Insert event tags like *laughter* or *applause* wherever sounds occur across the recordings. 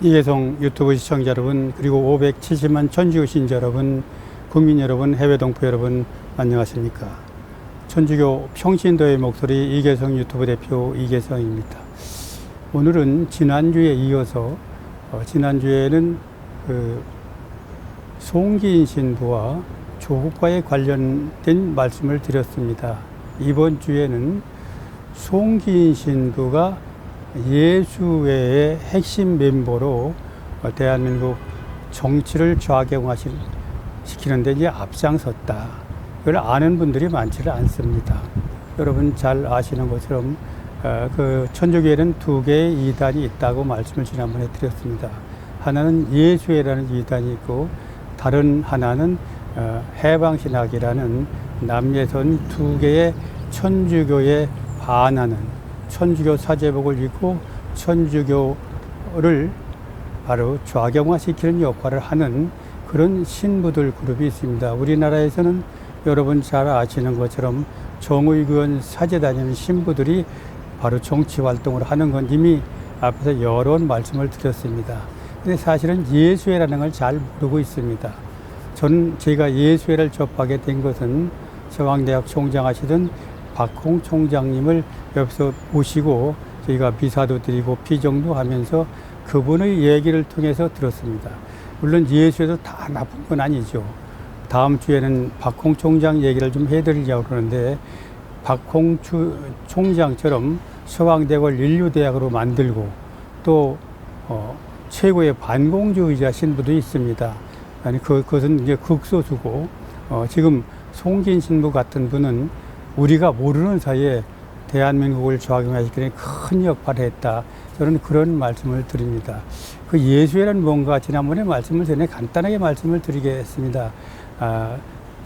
이계성 유튜브 시청자 여러분 그리고 570만 천주교 신자 여러분 국민 여러분 해외 동포 여러분 안녕하십니까? 천주교 평신도의 목소리 이계성 유튜브 대표 이계성입니다. 오늘은 지난주에 이어서 어, 지난주에는 그 송기인 신부와 조국과의 관련된 말씀을 드렸습니다. 이번 주에는 송기인 신부가 예수회의 핵심 멤버로 어, 대한민국 정치를 좌경화시키는데 이제 앞장섰다. 그걸 아는 분들이 많지를 않습니다. 여러분 잘 아시는 것처럼 어, 그 천주교에는 두 개의 이단이 있다고 말씀을 지난번에 드렸습니다. 하나는 예수회라는 이단이 있고 다른 하나는 어, 해방신학이라는 남예선 두 개의 천주교에 반하는 천주교 사제복을 입고 천주교를 바로 좌경화시키는 역할을 하는 그런 신부들 그룹이 있습니다. 우리나라에서는 여러분 잘 아시는 것처럼 정의교원 사제 다니는 신부들이 바로 정치 활동을 하는 건 이미 앞에서 여러 번 말씀을 드렸습니다. 근데 사실은 예수회라는 걸 잘 모르고 있습니다. 저는 제가 예수회를 접하게 된 것은 서강대학 총장하시던 박홍 총장님을 옆에서 모시고 저희가 미사도 드리고 피정도 하면서 그분의 얘기를 통해서 들었습니다. 물론 예수에도 다 나쁜 건 아니죠. 다음 주에는 박홍 총장 얘기를 좀 해드리려고 그러는데 박홍 추, 총장처럼 서강대학을 인류대학으로 만들고 또 어, 최고의 반공주의자 신부도 있습니다. 아니 그, 그것은 이제 극소수고 어, 지금 송진 신부 같은 분은 우리가 모르는 사이에 대한민국을 좌경화시키는 큰 역할을 했다. 저는 그런 말씀을 드립니다. 그 예수회란 뭔가 지난번에 말씀을 전에 간단하게 말씀을 드리겠습니다. 아,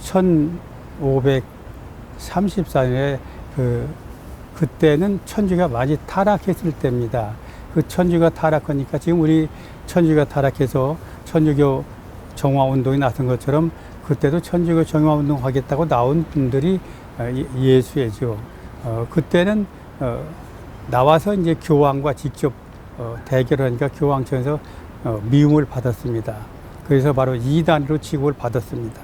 1534년에 그, 그때는 천주가 많이 타락했을 때입니다. 그 천주가 타락하니까 지금 우리 천주가 타락해서 천주교 정화 운동이 나선 것처럼 그때도 천주교 정화 운동 하겠다고 나온 분들이 어, 예- 예수회죠. 어, 그때는 어, 나와서 이제 교황과 직접 어, 대결하니까 교황청에서 어, 미움을 받았습니다. 그래서 바로 이단으로 취급을 받았습니다.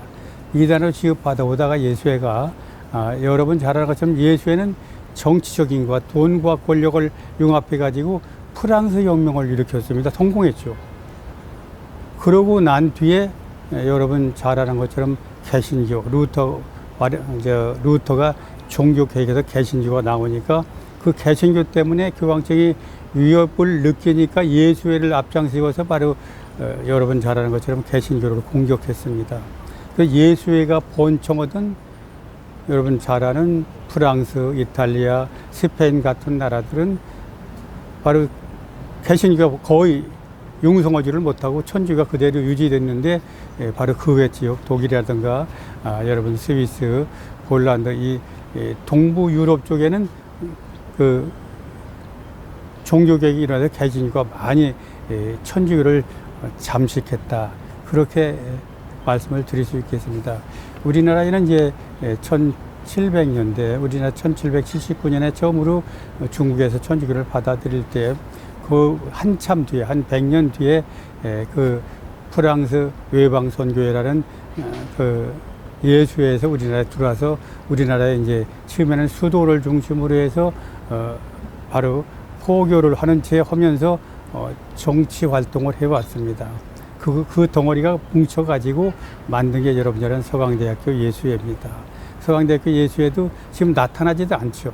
이단으로 취급받아 오다가 예수회가 아, 여러분 잘 아는 것처럼 예수회는 정치적인 것과 돈과 권력을 융합해 가지고 프랑스 혁명을 일으켰습니다. 성공했죠. 그러고 난 뒤에 예, 여러분 잘 아는 것처럼 개신교 루터 저 루터가 종교 개혁에서 개신교가 나오니까 그 개신교 때문에 교황청이 위협을 느끼니까 예수회를 앞장세워서 바로 어, 여러분 잘 아는 것처럼 개신교를 공격했습니다. 그 예수회가 본청하던 여러분 잘 아는 프랑스, 이탈리아, 스페인 같은 나라들은 바로 개신교가 거의 융성하지를 못하고 천주가 그대로 유지됐는데 예, 바로 그 외 지역 독일이라든가 아, 여러분 스위스, 폴란드 이, 이 동부 유럽 쪽에는 그 종교 개혁이 일어나서 개신교가 많이 예, 천주교를 잠식했다 그렇게 예, 말씀을 드릴 수 있겠습니다. 우리나라에는 이제 1700년대 우리나라 1779년에 처음으로 중국에서 천주교를 받아들일 때 그 한참 뒤에 한 100년 뒤에 에, 그 프랑스 외방 선교회라는 어, 그 예수회에서 우리나라에 들어와서 우리나라에 이제 처음에는 수도를 중심으로 해서 어 바로 포교를 하는 채 하면서 어 정치 활동을 해왔습니다. 그, 그 덩어리가 뭉쳐가지고 만든 게 여러분 잘 아는 서강대학교 예수회입니다. 서강대학교 예수회도 지금 나타나지도 않죠.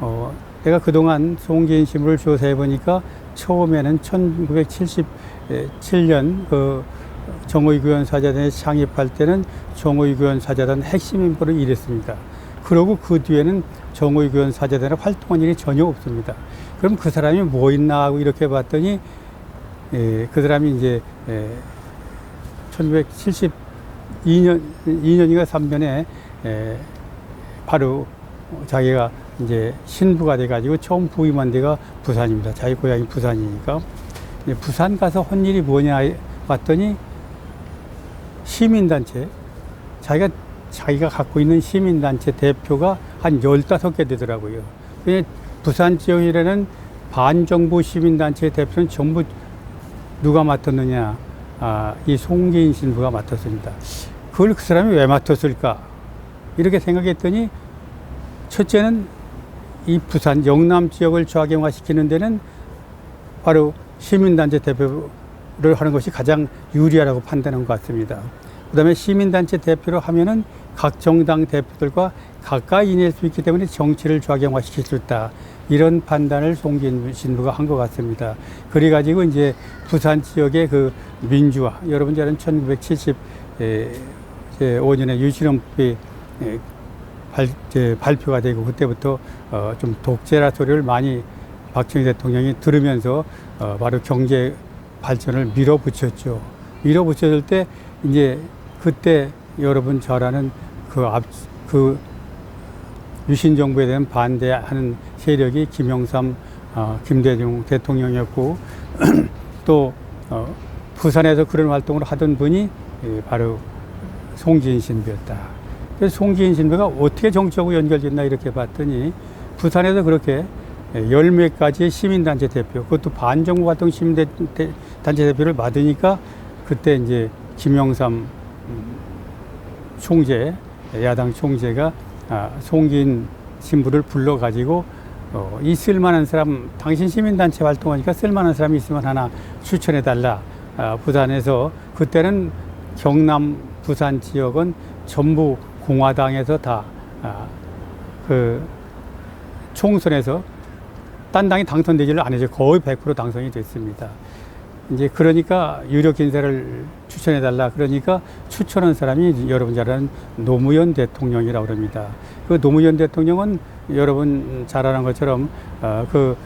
어, 내가 그동안 송기인 신부를 조사해 보니까 처음에는 1977년 그 정의교원 사자단이 창립할 때는 정의교원 사자단 핵심 인물로 일했습니다. 그러고 그 뒤에는 정의교원 사자단에 활동한 일이 전혀 없습니다. 그럼 그 사람이 뭐 있나 하고 이렇게 봤더니 예, 그 사람이 이제 예, 1972년 2년인가 3년에 예, 바로 자기가 이제 신부가 돼가지고 처음 부임한 데가 부산입니다. 자기 고향이 부산이니까 부산 가서 한 일이 뭐냐 봤더니 시민단체 자기가 자기가 갖고 있는 시민단체 대표가 한 15개 되더라고요. 근데 부산 지역이라는 반정부 시민단체 대표는 전부 누가 맡았느냐? 아, 이 송기인 신부가 맡았습니다. 그걸 그 사람이 왜 맡았을까? 이렇게 생각했더니 첫째는 이 부산 영남 지역을 좌경화시키는 데는 바로 시민단체 대표를 하는 것이 가장 유리하다고 판단한 것 같습니다. 그 다음에 시민단체 대표로 하면은 각 정당 대표들과 가까이 지낼 수 있기 때문에 정치를 좌경화시킬 수 있다. 이런 판단을 송기인 신부가 한 것 같습니다. 그래가지고 이제 부산 지역의 그 민주화, 여러분 잘 아는 1975년에 유신헌법이 에, 발, 이제 발표가 되고 그때부터 어, 좀 독재라 소리를 많이 박정희 대통령이 들으면서 어, 바로 경제 발전을 밀어붙였죠. 밀어붙였을 때 이제 그때 여러분 잘 아는 그 앞, 그 유신 정부에 대한 반대하는 세력이 김영삼, 어, 김대중 대통령이었고 *clears throat* 또 어, 부산에서 그런 활동을 하던 분이 예, 바로 송지인 신부였다. 그래서 송지인 신부가 어떻게 정치하고 연결됐나 이렇게 봤더니 부산에서 그렇게 열몇 가지의 시민단체 대표, 그것도 반정부 활동 시민단체 대표를 받으니까 그때 이제 김영삼 음, 총재, 야당 총재가 아, 송기인 신부를 불러가지고 어, 이 쓸만한 사람, 당신 시민단체 활동하니까 쓸만한 사람이 있으면 하나 추천해달라. 아, 부산에서 그때는 경남 부산 지역은 전부 공화당에서 다, 아, 그, 총선에서 딴 당이 당선되지를 않으죠. 거의 100% 당선이 됐습니다. 이제 그러니까 유력 인사를 추천해 달라. 그러니까 추천한 사람이 여러분 잘 아는 노무현 대통령이라고 그럽니다. 그 노무현 대통령은 여러분 잘 아는 것처럼 어, 그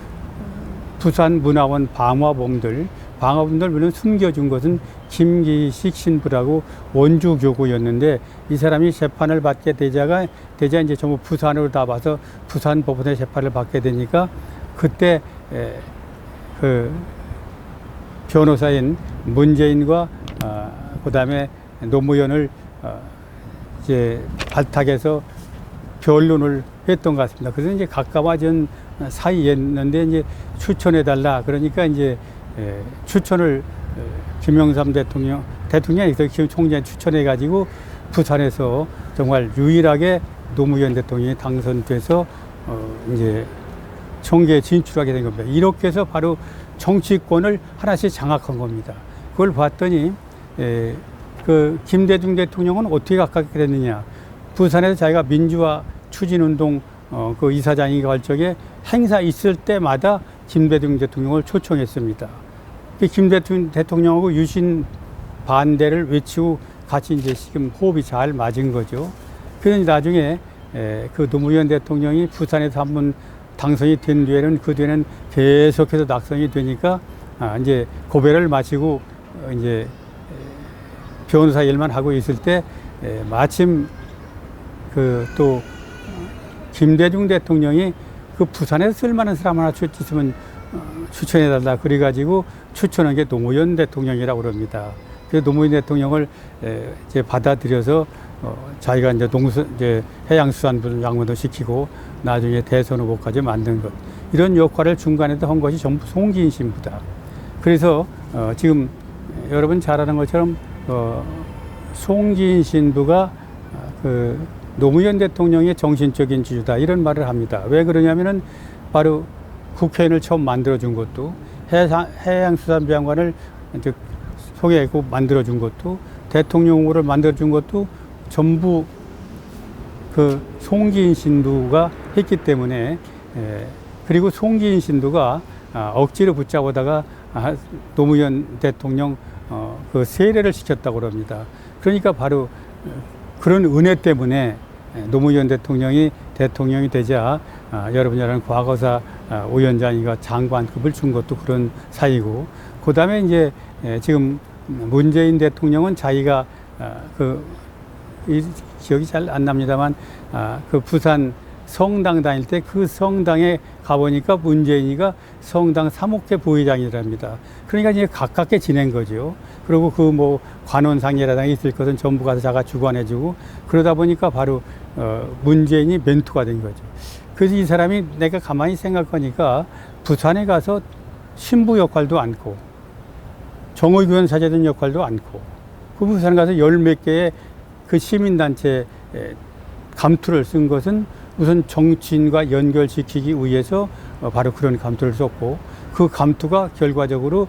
부산 문화원 방화범들 방화범들 물론 숨겨준 것은 김기식 신부라고 원주 교구였는데 이 사람이 재판을 받게 되자가 되자 이제 전부 부산으로 다 와서 부산 법원에 재판을 받게 되니까 그때 에, 그 변호사인 문재인과 어, 그다음에 노무현을 어, 이제 발탁해서 변론을 했던 것 같습니다. 그래서 이제 가까워진 사이였는데 이제 추천해 달라 그러니까 이제 에, 추천을 에, 김영삼 대통령 대통령이 김 총재 추천해 가지고 부산에서 정말 유일하게 노무현 대통령이 당선돼서 어, 이제 총계에 진출하게 된 겁니다. 이렇게 해서 바로 정치권을 하나씩 장악한 겁니다. 그걸 봤더니 에, 그 김대중 대통령은 어떻게 가깝게 됐느냐? 부산에서 자기가 민주화 추진운동 어, 그 이사장이 갈 적에 행사 있을 때마다 김대중 대통령을 초청했습니다. 그 김대중 대통령하고 유신 반대를 외치고 같이 이제 지금 호흡이 잘 맞은 거죠. 그래서 나중에 에, 그 노무현 대통령이 부산에서 한 번 당선이 된 뒤에는 그 뒤에는 계속해서 낙선이 되니까 아, 이제 고배를 마치고 어, 이제 변호사 일만 하고 있을 때 에, 마침 그 또 김대중 대통령이 그 부산에서 쓸만한 사람 하나 어, 추천해달라 그래가지고 추천한 게 노무현 대통령이라고 그럽니다. 그 노무현 대통령을 에, 이제 받아들여서 어, 자기가 이제 농수 이제 해양수산부 양원도 시키고 나중에 대선 후보까지 만든 것 이런 역할을 중간에도 한 것이 전부 송기인 신부다. 그래서 어, 지금 여러분 잘 아는 것처럼 어, 송기인 신부가 어, 그 노무현 대통령의 정신적인 지주다 이런 말을 합니다. 왜 그러냐면은 바로 국회의원을 처음 만들어준 것도 해양수산부 장관을 이제 소개하고 만들어준 것도 대통령 후보를 만들어준 것도 전부 그 송기인 신두가 했기 때문에 에, 그리고 송기인 신두가 아, 억지로 붙잡아다가 아, 노무현 대통령 어, 그 세례를 시켰다고 그럽니다. 그러니까 바로 그런 은혜 때문에 노무현 대통령이 대통령이 되자 아, 여러분이 아는 과거사 아, 위원장이가 장관급을 준 것도 그런 사이고 그 다음에 이제 에, 지금 문재인 대통령은 자기가 아, 그 이, 기억이 잘 안 납니다만 아, 그 부산 성당 다닐 때 그 성당에 가보니까 문재인이가 성당 사목회 부회장이랍니다. 그러니까 이제 가깝게 지낸 거죠. 그리고 그 뭐 관원상이라든가 있을 것은 전부 가서 자가 주관해주고 그러다 보니까 바로 어, 문재인이 멘토가 된 거죠. 그래서 이 사람이 내가 가만히 생각하니까 부산에 가서 신부 역할도 않고 정의교원 사제된 역할도 않고 그 부산 가서 열 몇 개의 그 시민단체 에, 감투를 쓴 것은 우선 정치인과 연결시키기 위해서 어, 바로 그런 감투를 썼고 그 감투가 결과적으로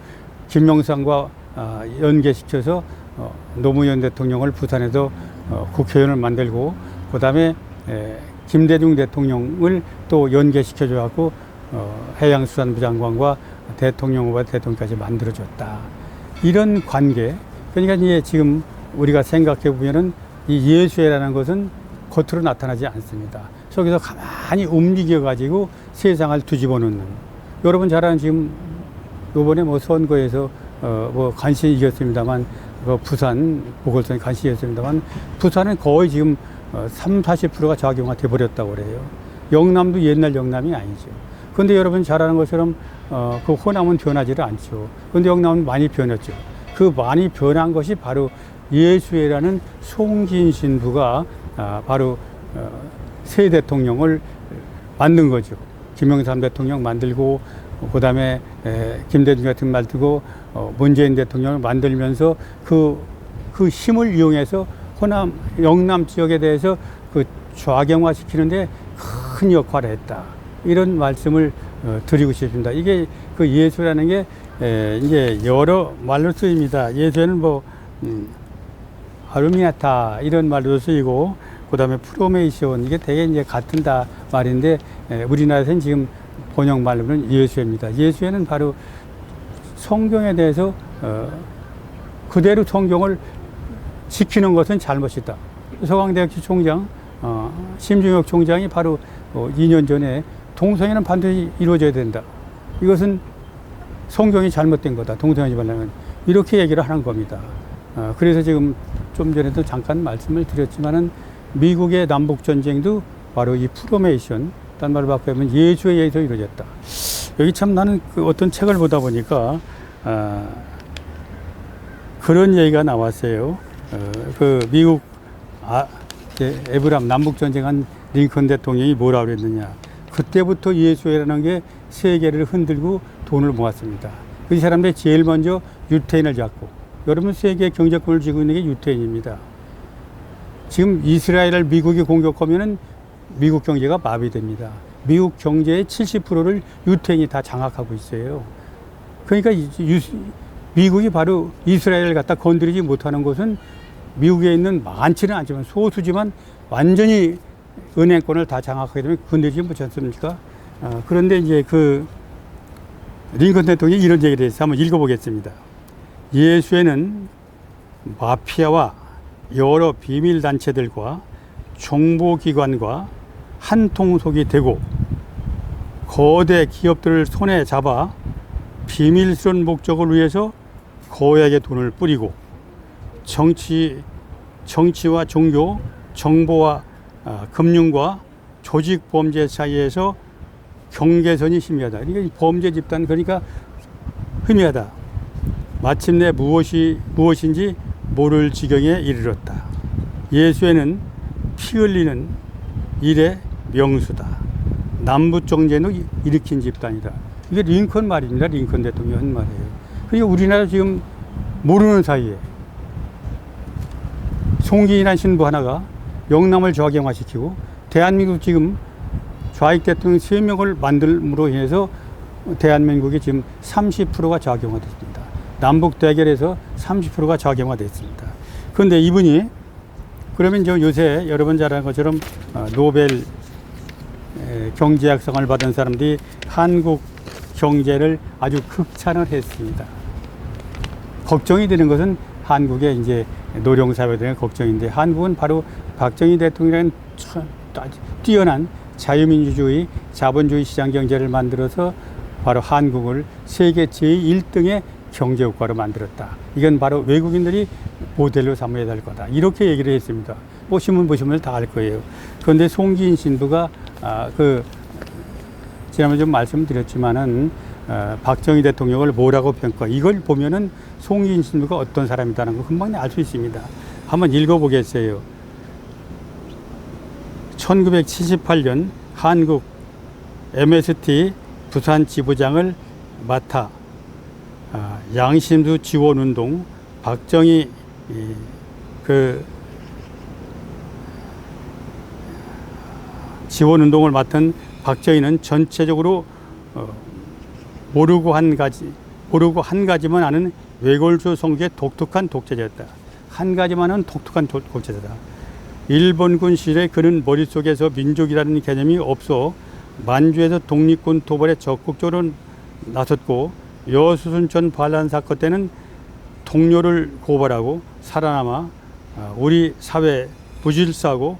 김영삼과 아, 연계시켜서 어, 노무현 대통령을 부산에서 어, 국회의원을 만들고 그다음에 에, 김대중 대통령을 또 연계시켜 줘 갖고 어, 해양수산부 장관과 대통령 후보 대통령까지 만들어줬다. 이런 관계. 그러니까 이제 지금 우리가 생각해 보면은 이 예수회라는 것은 겉으로 나타나지 않습니다. 속에서 가만히 움직여 가지고 세상을 뒤집어 놓는. 여러분 잘 아는 지금 요번에 뭐 선거에서 어 뭐 간신히 이겼습니다만 그 부산 보궐선이 간신히 이겼습니다만 부산은 거의 지금 어 3, 40%가 좌경화돼 버렸다고 그래요. 영남도 옛날 영남이 아니죠. 그런데 여러분 잘 아는 것처럼 어, 그 호남은 변하지를 않죠. 그런데 영남은 많이 변했죠. 그 많이 변한 것이 바로 예수회라는 송진 신부가 아, 바로 어, 새 대통령을 만든 거죠. 김영삼 대통령 만들고 그다음에 에, 김대중 같은 만들고 어, 문재인 대통령을 만들면서 그, 그 힘을 이용해서 호남 영남 지역에 대해서 그 좌경화 시키는데 큰 역할을 했다. 이런 말씀을 어, 드리고 싶습니다. 이게 그 예수라는 게 에, 이제 여러 말로 쓰입니다. 예수는 뭐 음, 아루미나타 이런 말로 쓰이고 그다음에 프로메이션 이게 되게 이제 같은 다 말인데 에, 우리나라에서는 지금 번역 말로는 예수입니다. 예수에는 바로 성경에 대해서 어, 그대로 성경을 지키는 것은 잘못이다. 서강대학교 총장 어, 심중혁 총장이 바로 어, 2년 전에 동성애는 반드시 이루어져야 된다. 이것은 성경이 잘못된 거다. 동성애지 말라면 이렇게 얘기를 하는 겁니다. 어, 그래서 지금 좀 전에도 잠깐 말씀을 드렸지만은 미국의 남북 전쟁도 바로 이 프로메이션, 딴 말로 바꾸면 예수에 의해서 이루어졌다. 여기 참 나는 그 어떤 책을 보다 보니까 아, 그런 얘기가 나왔어요. 어, 그 미국 아, 에브람 남북 전쟁한 링컨 대통령이 뭐라 그랬느냐. 그때부터 예수회라는 게 세계를 흔들고 돈을 모았습니다. 그 사람들이 제일 먼저 유태인을 잡고 여러분 세계 경제권을 쥐고 있는 게 유태인입니다. 지금 이스라엘을 미국이 공격하면은 미국 경제가 마비됩니다. 미국 경제의 70%를 유태인이 다 장악하고 있어요. 그러니까 이- 유- 미국이 바로 이스라엘을 갖다 건드리지 못하는 것은 미국에 있는 많지는 않지만 소수지만 완전히 은행권을 다 장악하게 되면 건드리지 못지 않습니까? 아, 그런데 이제 그 링컨 대통령이 이런 얘기를 해서 한번 읽어보겠습니다. 예수에는 마피아와 여러 비밀 단체들과 정보기관과 한 통속이 되고 거대 기업들을 손에 잡아 비밀스러운 목적을 위해서 거액의 돈을 뿌리고 정치 정치와 종교, 정보와 아, 금융과 조직 범죄 사이에서 경계선이 희미하다. 그러니까 이 범죄 집단 그러니까 희미하다. 마침내 무엇이 무엇인지 모를 지경에 이르렀다. 예수에는 피 흘리는 일의 명수다. 남북 정쟁을 일으킨 집단이다. 이게 링컨 말입니다. 링컨 대통령 한 말이에요. 그러니까 우리나라 지금 모르는 사이에 송기인한 신부 하나가 영남을 좌경화시키고 대한민국 지금 좌익 대통령 세명을 만들므로 인해서 대한민국이 지금 30%가 좌경화됐습니다. 남북 대결에서 30%가 좌경화됐습니다. 그런데 이분이 그러면 저 요새 여러분 잘 아는 것처럼 어, 노벨 에, 경제학상을 받은 사람들이 한국 경제를 아주 극찬을 했습니다. 걱정이 되는 것은 한국의 이제 노령 사회들의 걱정인데 한국은 바로 박정희 아주 뛰어난 자유민주주의, 자본주의 시장 경제를 만들어서 바로 한국을 세계 제1등의 경제 국가로 만들었다. 이건 바로 외국인들이 모델로 삼아야 될 거다. 이렇게 얘기를 했습니다. 보시면 보시면 다 알 거예요. 그런데 송기인 신부가 아, 그 지난번에 좀 말씀드렸지만은 어, 박정희 대통령을 뭐라고 평가? 이걸 보면은 송기인 신부가 어떤 사람이다는 거 금방 알 수 있습니다. 한번 읽어보겠어요. 1978년 한국 MST 부산 지부장을 맡아 아, 양심수 지원운동 박정희 이, 그 지원운동을 맡은 박정희는 전체적으로 어, 모르고 한 가지 모르고 한 가지만 아는 외골수 성주의 독특한 독재자였다. 한 가지만 아는 독특한 도- 독재자다. 일본군 시절에 그는 머릿속에서 민족이라는 개념이 없어 만주에서 독립군 도발에 적극적으로 나섰고 여수순천 반란 사건 때는 동료를 고발하고 살아남아 아, 우리 사회 부질서하고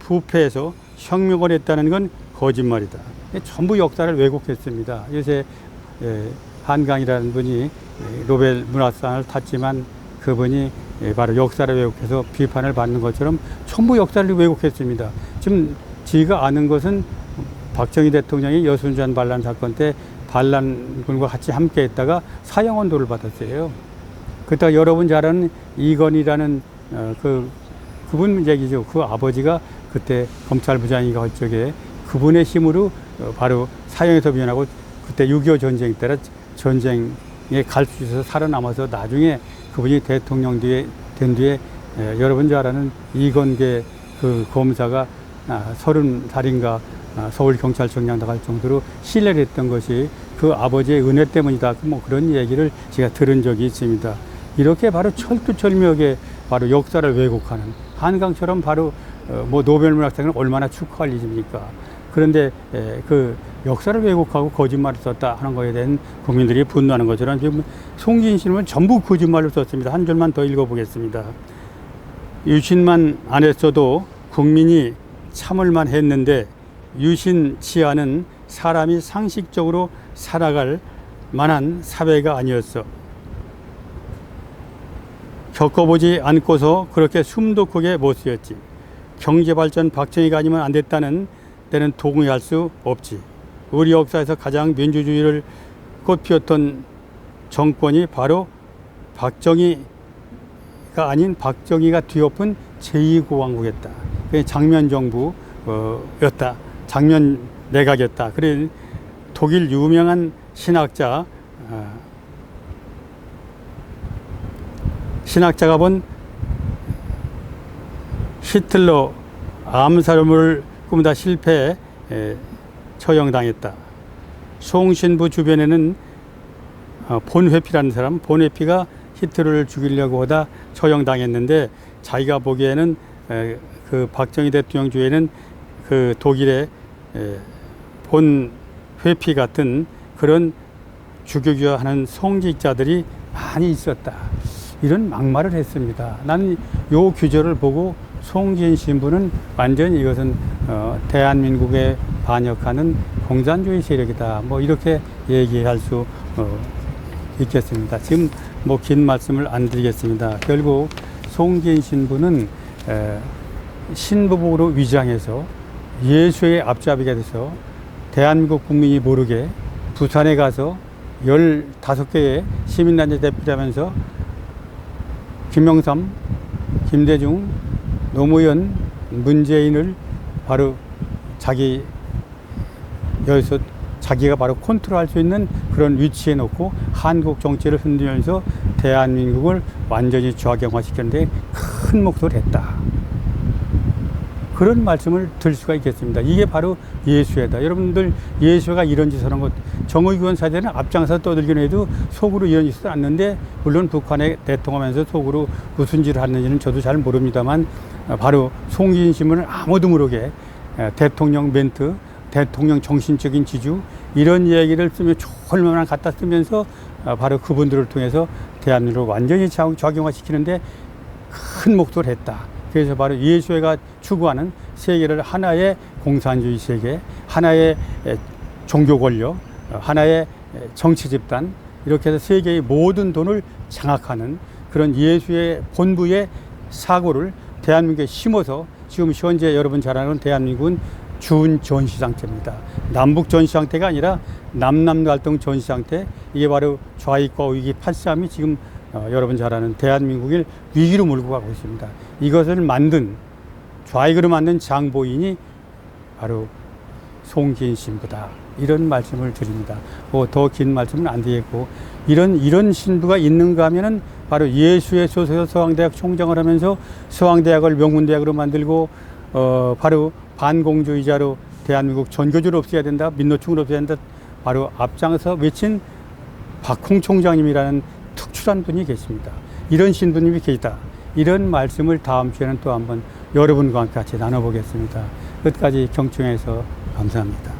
부패해서 혁명을 했다는 건 거짓말이다. 전부 역사를 왜곡했습니다. 요새 예, 한강이라는 분이 예, 노벨 문학상을 탔지만 그분이 예, 바로 역사를 왜곡해서 비판을 받는 것처럼 전부 역사를 왜곡했습니다. 지금 지가 아는 것은 박정희 대통령이 여순전 반란 사건 때 반란군과 같이 함께 했다가 사형 언도를 받았어요. 그때 여러분 잘 아는 이건이라는 어, 그 그분 얘기죠. 그 아버지가 그때 검찰부장이가 할 적에 그분의 힘으로 어, 바로 사형에서 비현하고 그때 6.25 전쟁 때라 전쟁에 갈수 있어서 살아남아서 나중에 그분이 대통령 뒤에 된 뒤에 에, 여러분 잘 아는 이건계 그 검사가 아, 서른 살인가 아, 서울경찰청장 나갈 정도로 신뢰를 했던 것이 그 아버지의 은혜 때문이다. 뭐 그런 얘기를 제가 들은 적이 있습니다. 이렇게 바로 철두철미하게 바로 역사를 왜곡하는 한강처럼 바로 어, 뭐 노벨 문학상을 얼마나 축하할 일입니까? 그런데 에, 그 역사를 왜곡하고 거짓말을 썼다 하는 거에 대한 국민들이 분노하는 것처럼 지금 송진 씨는 전부 거짓말을 썼습니다. 한 줄만 더 읽어보겠습니다. 유신만 안 했어도 국민이 참을만 했는데 유신 치하는 사람이 상식적으로 살아갈 만한 사회가 아니었어. 겪어보지 않고서 그렇게 숨도 크게 못 쓰였지. 경제발전 박정희가 아니면 안 됐다는 때는 동의할 수 없지. 우리 역사에서 가장 민주주의를 꽃피웠던 정권이 바로 박정희가 아닌 박정희가 뒤엎은 제2공화국이었다. 그게 장면 정부였다. 장면 내각이었다. 그래 독일 유명한 신학자 아, 신학자가 본 히틀러 암살을 꿈다 실패에 에, 처형당했다. 송신부 주변에는 어, 본회피라는 사람, 본회피가 히틀러를 죽이려고 하다 처형당했는데 자기가 보기에는 에, 그 박정희 대통령 주에는 그 독일의 에, 본 회피 같은 그런 죽이려 하는 성직자들이 많이 있었다. 이런 막말을 했습니다. 나는 요 규절을 보고 송진 신부는 완전히 이것은 어, 대한민국에 반역하는 공산주의 세력이다. 뭐 이렇게 얘기할 수 어, 있겠습니다. 지금 뭐 긴 말씀을 안 드리겠습니다. 결국 송진 신부는 에, 신부복으로 위장해서 예수의 앞잡이가 돼서 대한민국 국민이 모르게 부산에 가서 15개의 시민단체 대표라면서 김영삼, 김대중, 노무현, 문재인을 바로 자기 여기서 자기가 바로 컨트롤할 수 있는 그런 위치에 놓고 한국 정치를 흔들면서 대한민국을 완전히 좌경화시켰는데 큰 목소리를 했다. 그런 말씀을 들 수가 있겠습니다. 이게 바로 예수회다. 여러분들 예수가 이런 짓을 하는 것, 정의교원 사제는 앞장서 떠들긴 해도 속으로 이런 짓을 않는데, 물론 북한에 대통하면서 속으로 무슨 짓을 하는지는 저도 잘 모릅니다만, 어, 바로 송진심을 아무도 모르게 에, 대통령 멘트, 대통령 정신적인 지주, 이런 얘기를 쓰면 졸만한 갖다 쓰면서 어, 바로 그분들을 통해서 대한민국을 완전히 좌- 좌경화시키는데 큰 목소리를 했다. 그래서 바로 예수회가 추구하는 세계를 하나의 공산주의 세계, 하나의 에, 종교 권력, 어, 하나의 에, 정치 집단 이렇게 해서 세계의 모든 돈을 장악하는 그런 예수의 본부의 사고를 대한민국에 심어서 지금 현재 여러분 잘 아는 대한민국은 준 전시 상태입니다. 남북 전시 상태가 아니라 남남 갈등 전시 상태. 이게 바로 좌익과 우익이 팔싸움이 지금 어, 여러분 잘 아는 대한민국을 위기로 몰고 가고 있습니다. 이것을 만든 좌익으로 만든 장보인이 바로 송기인 신부다. 이런 말씀을 드립니다. 뭐 더 긴 말씀은 안 되겠고 이런 이런 신부가 있는가 하면은 바로 예수의 소에서 서강대학 총장을 하면서 서강대학을 명문대학으로 만들고 어 바로 반공주의자로 대한민국 전교조를 없애야 된다, 민노총을 없애야 된다. 바로 앞장서 외친 박홍 총장님이라는 특출한 분이 계십니다. 이런 신부님이 계시다. 이런 말씀을 다음 주에는 또 한번 여러분과 같이 나눠보겠습니다. 끝까지 경청해서 감사합니다.